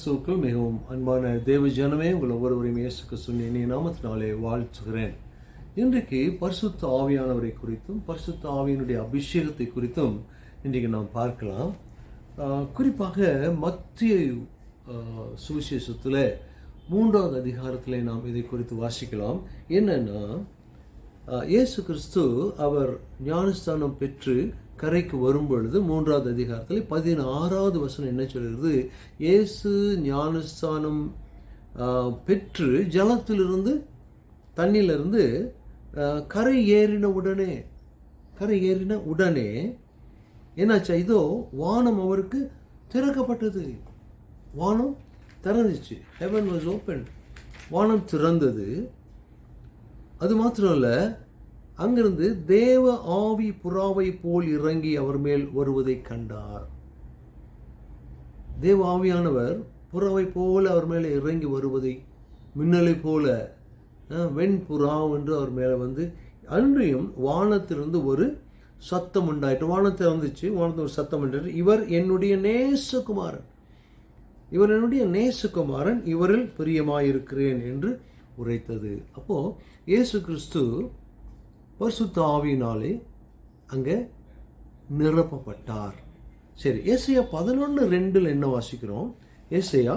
கிறிஸ்துவுக்குள் மிகவும் அன்பான தேவ ஜனமே உங்கள் ஒவ்வொருவரையும் இயேசுக்கு சொன்னேன் இனிய நாமத்தினாலே வாழ்த்துகிறேன். இன்றைக்கு பரிசுத்த ஆவியானவரை குறித்தும் பரிசுத்த ஆவியினுடைய அபிஷேகத்தை குறித்தும் இன்றைக்கு நாம் பார்க்கலாம். குறிப்பாக மத்திய சுவிசேஷத்தில் மூன்றாவது அதிகாரத்தில் நாம் இதை குறித்து வாசிக்கலாம். என்னென்னா இயேசு கிறிஸ்து அவர் ஞானஸ்தானம் பெற்று கரைக்கு வரும்பொழுது மூன்றாவது அதிகாரத்தில் பதினாறாவது வசனம் என்ன சொல்கிறது? இயேசு ஞானஸ்தானம் பெற்று ஜலத்திலிருந்து தண்ணியிலிருந்து கரை ஏறின உடனே கரை ஏறின உடனே என்னாச்சா? இதோ வானம் அவருக்கு திறக்கப்பட்டது. வானம் திறந்துச்சு. ஹெவன் வாஸ் ஓப்பன் வானம் திறந்தது. அது மாத்திரம் இல்லை அங்கிருந்து தேவ ஆவி புறாவை போல் இறங்கி அவர் மேல் வருவதை கண்டார். தேவ ஆவியானவர் புறாவை போல அவர் மேலே இறங்கி வருவதை மின்னலை போல வெண் புறா என்று அவர் மேலே வந்து அன்றையும் வானத்திலிருந்து ஒரு சத்தம் உண்டாயிட்டு வானத்தை வந்துச்சு வானத்தில் ஒரு சத்தம் உண்டாயிட்டு இவர் என்னுடைய நேசகுமாரன். இவர் என்னுடைய நேசகுமாரன் இவரில் பிரியமாயிருக்கிறேன் என்று உரைத்தது. அப்போது இயேசு கிறிஸ்து பரிசுத்த ஆவியினாலே அங்கே நிரப்பப்பட்டார். சரி ஏசையா பதினொன்று ரெண்டில் என்ன வாசிக்கிறோம்? ஏசையா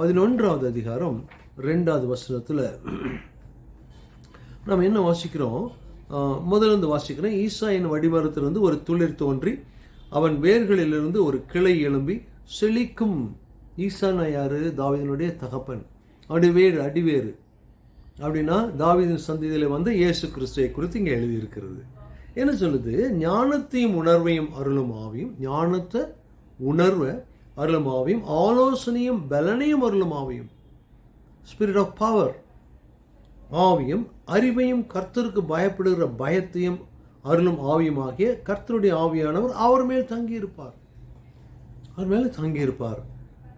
பதினொன்றாவது அதிகாரம் ரெண்டாவது வசனத்தில் நம்ம என்ன வாசிக்கிறோம்? முதலிருந்து வாசிக்கிறேன். ஈசாயின் வாசிக்கிறோம் வடிவரத்திலிருந்து ஒரு துளிர் தோன்றி அவன் வேர்களிலிருந்து ஒரு கிளை எழும்பி செழிக்கும் ஈசானா யாரு? தாவிதனுடைய தகப்பன். அடிவேறு அடிவேறு. அப்படின்னா தாவிதின் சந்ததியில் வந்து இயேசு கிறிஸ்துவை குறித்து இங்கே எழுதியிருக்கிறது. என்ன சொல்லுது? ஞானத்தையும் உணர்வையும் அருளும் ஆவியும் ஞானத்தை உணர்வை அருளும் ஆவியும் ஆலோசனையும் பலனையும் அருளும் ஆவியும். ஸ்பிரிட் ஆஃப் பவர் ஆவியும் அறிவையும் கர்த்தருக்கு பயப்படுகிற பயத்தையும் அருளும் ஆவியுமாகிய கர்த்தருடைய ஆவியானவர் அவர் மேல் தங்கியிருப்பார். அவர் மேலே தங்கியிருப்பார்.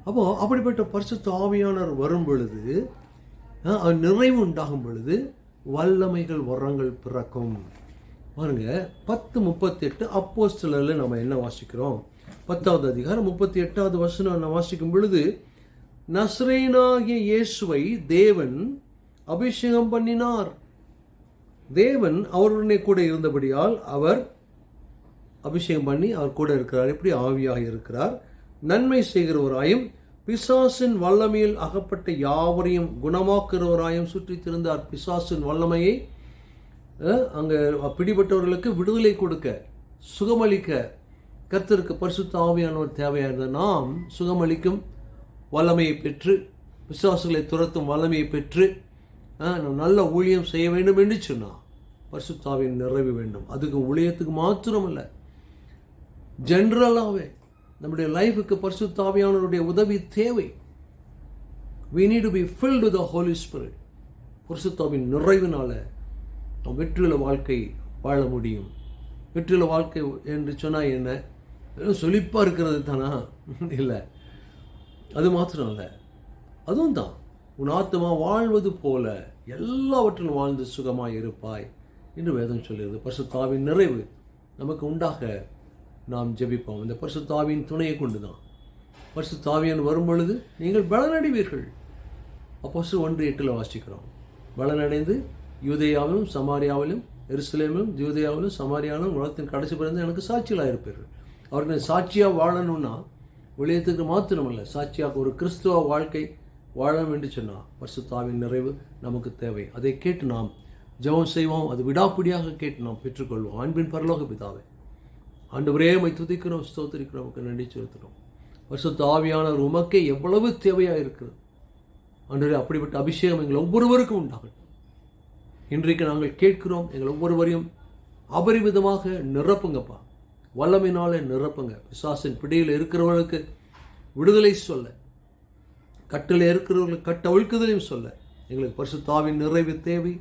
அப்போ அப்படிப்பட்ட பரிசுத்த ஆவியானவர் வரும் பொழுது நிறைவு உண்டாகும் பொழுது வல்லமைகள் வரங்கள் பிறக்கும். பாருங்க பத்து முப்பத்தி எட்டு அப்போஸ்தலரில் நம்ம என்ன வாசிக்கிறோம்? பத்தாவது அதிகாரம் முப்பத்தி எட்டாவது வசனம் நான் வாசிக்கும் பொழுது நஸ்ரேனாகிய இயேசுவை தேவன் அபிஷேகம் பண்ணினார். தேவன் அவருடனே கூட இருந்தபடியால் அவர் அபிஷேகம் பண்ணி அவர் கூட இருக்கிறார். எப்படி? ஆவியாக இருக்கிறார். நன்மை செய்கிறவராயும் பிசாசின் வல்லமையில் அகப்பட்ட யாவரையும் குணமாக்குறவராயும் சுற்றித் திருந்தார் பிசாசின் வல்லமையை அங்கே பிடிபட்டவர்களுக்கு விடுதலை கொடுக்க சுகமளிக்க கர்த்தருக்கு பரிசுத்த ஆவியானவர் தேவையான நாம் சுகமளிக்கும் வல்லமையை பெற்று பிசாசுகளை துரத்தும் வல்லமையை பெற்று அஹ், நல்ல ஊழியம் செய்ய வேண்டும் என்று சொன்னால் பரிசுத்தாவின் நிறைவு வேண்டும். அதுக்கு ஊழியத்துக்கு மாத்திரமல்ல ஜென்ரலாகவே நம்முடைய லைஃபுக்கு பரிசுத்தாவியானவருடைய உதவி தேவை. We need be filled the holy the holy spirit. பரிசுத்தாவின் நிறைவினால் நாம் வெற்றியுள்ள வாழ்க்கை வாழ முடியும். வெற்றியுள்ள வாழ்க்கை என்று சொன்னால் என்ன? வெறும் சொலிப்பாக இருக்கிறது தானா? இல்லை. அது மாத்திரம் இல்லை அதுவும் தான். உன் ஆத்மா வாழ்வது போல எல்லாவற்றிலும் வாழ்ந்து சுகமாக இருப்பாய் என்று வேதம் சொல்கிறது. பரிசுத்தாவின் நிறைவு நமக்கு உண்டாக நாம் ஜெபிப்போம். இந்த பரிசுத்தாவின் துணையை கொண்டு தான் பரிசுத்தாவியன் வரும் பொழுது நீங்கள் பலனடைவீர்கள். அப்போசு ஒன்று எட்டில் வாசிக்கிறோம். பலனடைந்து யூதேயாவிலும் சமாரியாவிலும் எருசலேமிலும் யூதேயாவிலும் சமாரியாவிலும் உலகத்தின் கடைசி பிறந்து எனக்கு சாட்சிகளாக இருப்பீர்கள் அவர்கள் சாட்சியாக வாழணும்னா வெளியத்துக்கு மாத்திரமல்ல சாட்சியாக ஒரு கிறிஸ்துவ வாழ்க்கை வாழணும் என்று சொன்னால் பரிசுத்தாவின் நிறைவு நமக்கு தேவை. அதை கேட்டு நாம் ஜெபம் செய்வோம். அது விடாப்பிடியாக கேட்டு நாம் பெற்றுக்கொள்வோம். அன்பின் பரலோக பிதாவை ஆண்டவரே மை துதிக்கிறோம் ஸ்தோத்திரிக்கிறோம் உமக்கு நன்றி செலுத்துகிறோம். வருஷத்து ஆவியானவர் உமக்கே எவ்வளவு தேவையாக இருக்குது ஆண்டவரே அப்படிப்பட்ட அபிஷேகம் எங்கள் ஒவ்வொருவருக்கும் உண்டாகட்டும். இன்றைக்கு நாங்கள் கேட்கிறோம் எங்கள் ஒவ்வொருவரையும் அபரிமிதமாக நிரப்புங்கப்பா. வல்லமையினாலே நிரப்புங்க. விசாசின் பிடியில் இருக்கிறவர்களுக்கு விடுதலை சொல்ல கட்டில் இருக்கிறவர்களுக்கு கட்டவிழ்க்குதலையும் சொல்ல எங்களுக்கு பரிசுத்தாவின் நிறைவு தேவை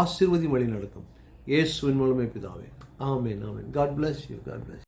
ஆசீர்வதி வழி நடக்கும் இயேசுவின் மூலமே பிதாவே. Amen. Amen. God bless you. God bless you.